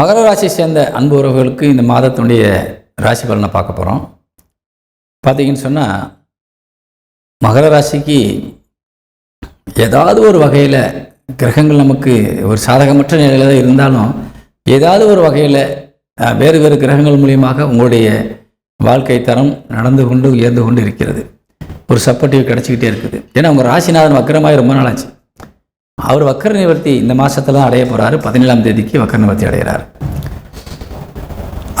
மகர ராசியை சேர்ந்த அன்பு உறவுகளுக்கு இந்த மாதத்தினுடைய ராசி பலனை பார்க்க போகிறோம் பார்த்தீங்கன்னு சொன்னால் மகர ராசிக்கு ஏதாவது ஒரு வகையில் கிரகங்கள் நமக்கு ஒரு சாதகமற்ற நிலையில் தான் இருந்தாலும் ஏதாவது ஒரு வகையில் வேறு வேறு கிரகங்கள் மூலியமாக உங்களுடைய வாழ்க்கை தரம் நடந்து கொண்டு உயர்ந்து கொண்டு இருக்கிறது. ஒரு சப்போர்ட்டிவ் கிடச்சிக்கிட்டே இருக்குது. ஏன்னா உங்கள் ராசிநாதன் வக்கரமாக ரொம்ப நாளாச்சு. அவர் வக்கர நிவர்த்தி இந்த மாதத்தில் தான் அடைய போகிறாரு பதினேழாம் தேதிக்கு வக்கர நிவர்த்தி அடைகிறார்.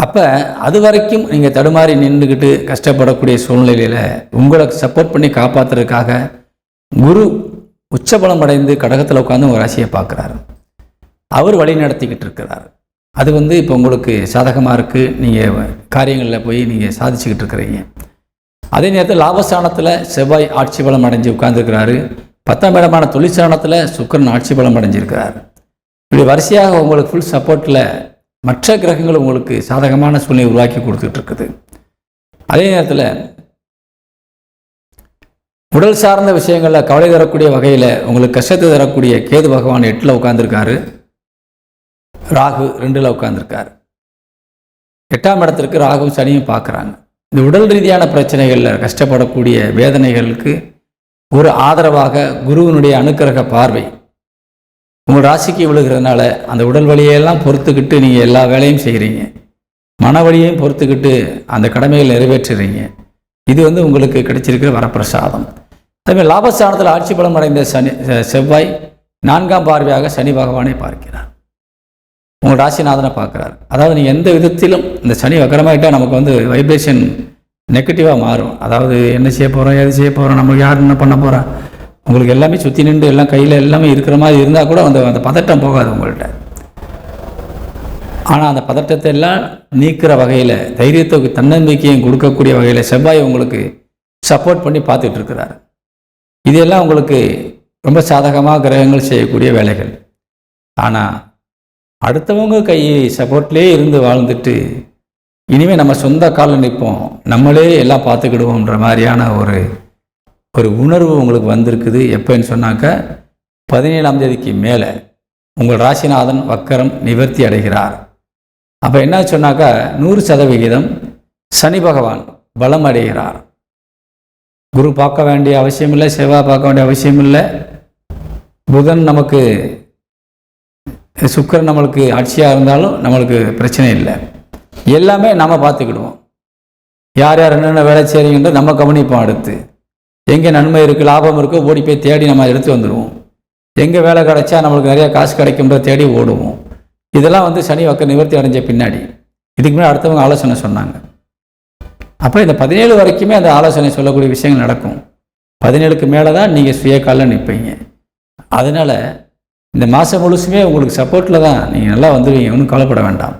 அப்போ அது வரைக்கும் நீங்கள் தடுமாறி நின்றுக்கிட்டு கஷ்டப்படக்கூடிய சூழ்நிலையில் உங்களை சப்போர்ட் பண்ணி காப்பாற்றுறதுக்காக குரு உச்சபலம் அடைந்து கடகத்தில் உட்காந்து உங்கள் ராசியை பார்க்குறாரு. அவர் வழி நடத்திக்கிட்டு இருக்கிறார். அது வந்து இப்போ உங்களுக்கு சாதகமாக இருக்குது நீங்கள் காரியங்களில் போய் நீங்கள் சாதிச்சுக்கிட்டு இருக்கிறீங்க. அதே நேரத்தில் லாபஸ்தானத்தில் செவ்வாய் ஆட்சி பலம் அடைஞ்சு உட்காந்துருக்கிறாரு பத்தாம் இடமான தொழிற்சாரணத்தில் சுக்கிரன் ஆட்சி பலம் அடைஞ்சிருக்கிறார். இப்படி வரிசையாக உங்களுக்கு ஃபுல் சப்போர்ட்டில் மற்ற கிரகங்கள் உங்களுக்கு சாதகமான சூழ்நிலை உருவாக்கி கொடுத்துட்டு இருக்குது அதே நேரத்தில் உடல் சார்ந்த விஷயங்களில் கவலை தரக்கூடிய வகையில் உங்களுக்கு கஷ்டத்தை தரக்கூடிய கேது பகவான் எட்டில் உட்காந்துருக்காரு ராகு ரெண்டில் உட்காந்துருக்காரு எட்டாம் இடத்திற்கு ராகுவும் சனியும் பார்க்குறாங்க. இந்த உடல் ரீதியான பிரச்சனைகளில் கஷ்டப்படக்கூடிய வேதனைகளுக்கு ஒரு ஆதரவாக குருவினுடைய அனுக்கிரக பார்வை. உங்கள் ராசிக்கு விழுகிறதுனால அந்த உடல் வழியெல்லாம் பொறுத்துக்கிட்டு நீங்கள் எல்லா வேலையும் செய்கிறீங்க மன வழியையும் பொறுத்துக்கிட்டு அந்த கடமைகளை நிறைவேற்றுறீங்க. இது வந்து உங்களுக்கு கிடைச்சிருக்கிற வரப்பிரசாதம். அதேமாதிரி லாபஸ்தானத்தில் ஆட்சி பலம் அடைந்த சனி செவ்வாய் நான்காம் பார்வையாக சனி பகவானை பார்க்கிறார். உங்கள் ராசிநாதனை பார்க்குறார். அதாவது நீங்கள் எந்த விதத்திலும் இந்த சனி வக்கரமாகிட்டால் நமக்கு வந்து வைப்ரேஷன் நெகட்டிவாக மாறும். அதாவது என்ன செய்ய போகிறோம் எது செய்ய போகிறோம் நம்மளுக்கு யார் என்ன பண்ண போகிறா உங்களுக்கு எல்லாமே சுற்றி நின்று எல்லாம் கையில் எல்லாமே இருக்கிற மாதிரி இருந்தால் கூட அந்த அந்த பதட்டம் போகாது உங்கள்கிட்ட ஆனால் அந்த பதட்டத்தை எல்லாம் நீக்கிற வகையில் தைரியத்துக்கு தன்னம்பிக்கையும் கொடுக்கக்கூடிய வகையில் செவ்வாய் உங்களுக்கு சப்போர்ட் பண்ணி பார்த்துட்டு இருக்கிறார். இதெல்லாம் உங்களுக்கு ரொம்ப சாதகமாக கிரகங்கள் செய்யக்கூடிய வேலைகள். ஆனால் அடுத்தவங்க கை சப்போர்ட்லேயே இருந்து வாழ்ந்துட்டு இனிமேல் நம்ம சொந்த காலில் நிற்போம் நம்மளே எல்லாம் பார்த்துக்கிடுவோன்ற மாதிரியான ஒரு ஒரு உணர்வு உங்களுக்கு வந்திருக்குது. எப்போன்னு சொன்னாக்க பதினேழாம் தேதிக்கு மேலே உங்கள் ராசிநாதன் வக்கரம் நிவர்த்தி அடைகிறார். அப்போ என்ன சொன்னாக்கா நூறு சதவிகிதம் சனி பகவான் பலம் அடைகிறார். குரு பார்க்க வேண்டிய அவசியம் இல்லை செவ்வாய் பார்க்க வேண்டிய அவசியம் இல்லை. புதன் நமக்கு சுக்கிரன் நம்மளுக்கு ஆட்சியாக இருந்தாலும் நம்மளுக்கு பிரச்சனை இல்லை. எல்லாமே நம்ம பார்த்துக்கிடுவோம். யார் யார் என்னென்ன வேலை செய்கிறீங்கன்றது நம்ம கவனிப்போம் அடுத்து. எங்கே நன்மை இருக்குது லாபம் இருக்கோ ஓடி போய் தேடி நம்ம எடுத்து வந்துடுவோம். எங்கே வேலை கிடைச்சா நம்மளுக்கு நிறைய காசு கிடைக்கும்ன்ற தேடி ஓடுவோம். இதெல்லாம் வந்து சனி வக்க நிவர்த்தி அடைஞ்ச பின்னாடி. இதுக்கு முன்னாடி அடுத்தவங்க ஆலோசனை சொன்னாங்க. அப்போ இந்த பதினேழு வரைக்குமே அந்த ஆலோசனை சொல்லக்கூடிய விஷயங்கள் நடக்கும். பதினேழுக்கு மேலே தான் நீங்கள் சுய காலில் நிற்பீங்க அதனால் இந்த மாதம் முழுசுமே உங்களுக்கு சப்போர்ட்டில் தான் நீங்கள் நல்லா வந்துடுவீங்க ஒன்றும் கவலைப்பட வேண்டாம்.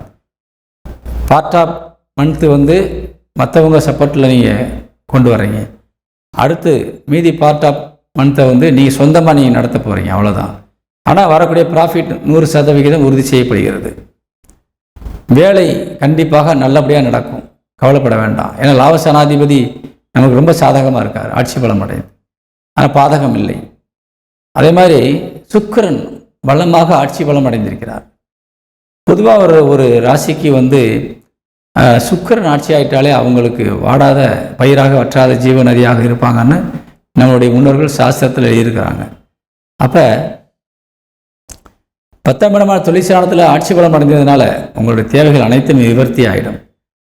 பார்ட் ஆஃப் மந்த்து வந்து மற்றவங்க சப்போர்ட்டில் நீங்கள் கொண்டு வர்றீங்க. அடுத்து மீதி பார்ட் ஆஃப் மந்த்தை வந்து நீங்கள் சொந்தமாக நீங்கள் நடத்த போகிறீங்க அவ்வளோதான் ஆனால் வரக்கூடிய ப்ராஃபிட் நூறு சதவிகிதம் உறுதி செய்யப்படுகிறது. வேலை கண்டிப்பாக நல்லபடியாக நடக்கும். கவலைப்பட வேண்டாம். ஏன்னா லாபசனாதிபதி நமக்கு ரொம்ப சாதகமாக இருக்கார். ஆட்சி பலம் அடையுது ஆனால் பாதகம் இல்லை. அதே மாதிரி சுக்கிரன் பலமாக ஆட்சி பலம் அடைந்திருக்கிறார். பொதுவாக ஒரு ஒரு ராசிக்கு வந்து சுக்கிரன் ஆட்சி ஆயிட்டாலே அவங்களுக்கு வாடாத பயிராக வற்றாத ஜீவ நதியாக இருப்பாங்கன்னு நம்மளுடைய முன்னோர்கள் சாஸ்திரத்தில் எழுதியிருக்கிறாங்க. அப்போ பத்தாம் இடமான தொழிற்சாலத்தில் ஆட்சி பலம் அடைஞ்சதுனால உங்களுடைய தேவைகள் அனைத்தும் நிவர்த்தி ஆகிடும்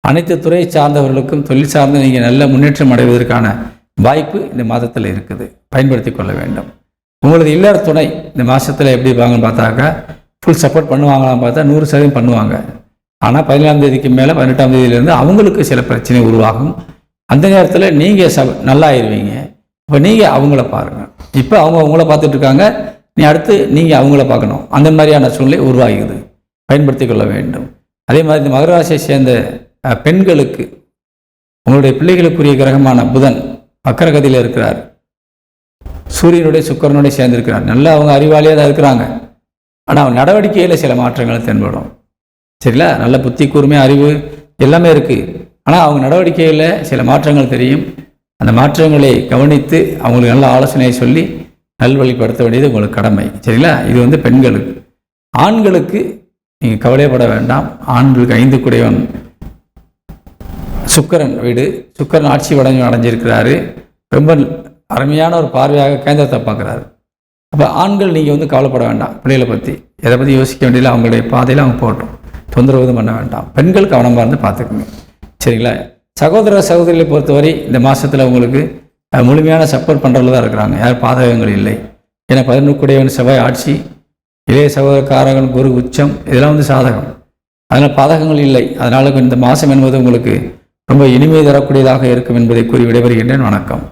அனைத்து துறை சார்ந்தவர்களுக்கும் தொழில் சார்ந்து நீங்கள் நல்ல முன்னேற்றம் அடைவதற்கான வாய்ப்பு இந்த மாதத்தில் இருக்குது. பயன்படுத்தி கொள்ள வேண்டும். உங்களது இல்லற துணை இந்த மாதத்தில் எப்படி வாங்கன்னு பார்த்தாக்கா ஃபுல் சப்போர்ட் பண்ணுவாங்களான்னு பார்த்தா நூறு சதவீதம் பண்ணுவாங்க. ஆனால் பதினேழாம் தேதிக்கு மேலே பதினெட்டாம் தேதியிலேருந்து அவங்களுக்கு சில பிரச்சனை உருவாகும். அந்த நேரத்தில் நீங்கள் ச நல்லா ஆயிடுவீங்க இப்போ நீங்கள் அவங்கள பாருங்கள் இப்போ அவங்க அவங்கள பார்த்துட்ருக்காங்க. நீ அடுத்து நீங்கள் அவங்கள பார்க்கணும். அந்த மாதிரியான சூழ்நிலை உருவாகுது பயன்படுத்தி கொள்ள வேண்டும். அதே மாதிரி இந்த மகராசியை சேர்ந்த பெண்களுக்கு உங்களுடைய பிள்ளைகளுக்குரிய கிரகமான புதன் வக்கரகதியில் இருக்கிறார். சூரியனுடைய சுக்கிரனுடைய சேர்ந்திருக்கிறார். நல்லா அவங்க அறிவாளியாக தான் இருக்கிறாங்க. ஆனால் நடவடிக்கையில் சில மாற்றங்கள் தென்படும். சரிங்களா நல்ல புத்தி கூர்மை அறிவு எல்லாமே இருக்குது ஆனால் அவங்க நடவடிக்கையில் சில மாற்றங்கள் தெரியும். அந்த மாற்றங்களை கவனித்து அவங்களுக்கு நல்ல ஆலோசனையை சொல்லி நல்வழிப்படுத்த வேண்டியது உங்களுக்கு கடமை. சரிங்களா இது வந்து பெண்களுக்கு. ஆண்களுக்கு நீங்கள் கவலைப்பட வேண்டாம். ஆண்களுக்கு ஐந்து குடையவன் சுக்கரன் வீடு. சுக்கரன் ஆட்சி அடைஞ்சு அடைஞ்சிருக்கிறாரு. ரொம்ப அருமையான ஒரு பார்வையாக கேந்திரத்தை பார்க்குறாரு. அப்போ ஆண்கள் நீங்கள் வந்து கவலைப்பட வேண்டாம். பிள்ளைகளை பற்றி எதை பற்றி யோசிக்க வேண்டியதில்லை. அவங்களுடைய பாதையில் அவங்க போட்டோம் தொந்தரவு எதுவும் பண்ண வேண்டாம். பெண்கள் கவனமாக இருந்து பார்த்துக்குங்க. சரிங்களா? சகோதர சகோதரிகளை பொறுத்தவரை இந்த மாதத்தில் உங்களுக்கு முழுமையான சப்போர்ட் பண்ணுறதுல தான் இருக்கிறாங்க. யார் பாதகங்கள் இல்லை. ஏன்னா பதினொக்குடையவன் செவ்வாய் ஆட்சி இளைய சகோதரக்காரகன் குரு உச்சம் இதெல்லாம் வந்து சாதகம். அதனால் பாதகங்கள் இல்லை. அதனால் இந்த மாதம் என்பது உங்களுக்கு ரொம்ப இனிமை தரக்கூடியதாக இருக்கும் என்பதை கூறி விடைபெறுகின்றேன். வணக்கம்.